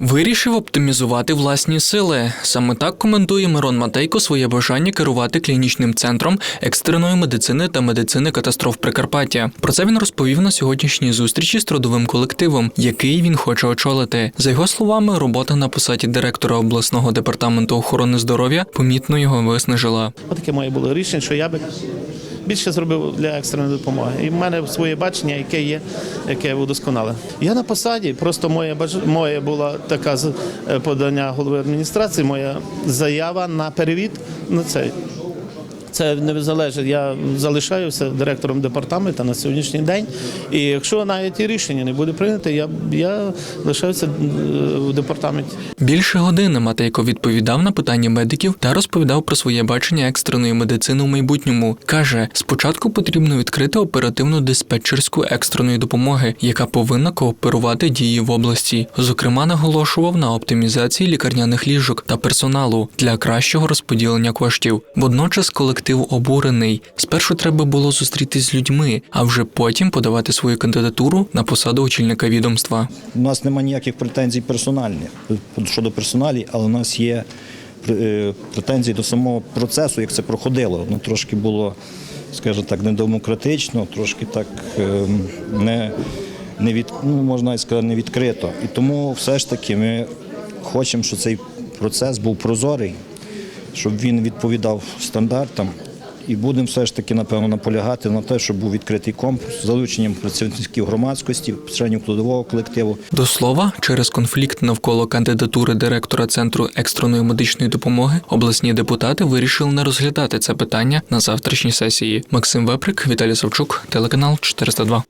Вирішив оптимізувати власні сили. Саме так коментує Мирон Матейко своє бажання керувати клінічним центром екстреної медицини та медицини катастроф Прикарпаття. Про це він розповів на сьогоднішній зустрічі з трудовим колективом, який він хоче очолити. За його словами, робота на посаді директора обласного департаменту охорони здоров'я помітно його виснажила. Таке моє було рішення, що я би більше зробив для екстреної допомоги. І в мене своє бачення, яке є, яке удосконале. Я на посаді, просто моє моє була така е, подання голови адміністрації, моя заява на перевід на цей. Це не залежить. Я залишаюся директором департаменту на сьогоднішній день. І якщо навіть і рішення не буде прийнято, я, я лишаюся е, в департаменті. Більше години Матейко відповідав на питання медиків та розповідав про своє бачення екстреної медицини у майбутньому. каже, спочатку потрібно відкрити оперативну диспетчерську екстреної допомоги, яка повинна кооперувати дії в області. Зокрема, наголошував на оптимізації лікарняних ліжок та персоналу для кращого розподілення коштів. Водночас колектив обурений. Спершу треба було зустрітись з людьми, а вже потім подавати свою кандидатуру на посаду очільника відомства. У нас немає ніяких претензій персональних щодо персоналі, але у нас є е, претензії до самого процесу, як це проходило. Ну, трошки було, скажімо так, недемократично, трошки так е, не, не від, ну, можна сказати, не відкрито. І тому все ж таки ми хочемо, щоб цей процес був прозорий, щоб він відповідав стандартам. І будемо все ж таки, напевно, наполягати на те, щоб був відкритий конкурс з залученням працівників громадськості, членів трудового колективу. До слова, через конфлікт навколо кандидатури директора центру екстреної медичної допомоги обласні депутати вирішили не розглядати це питання на завтрашній сесії. Максим Веприк, Віталій Савчук, телеканал 402.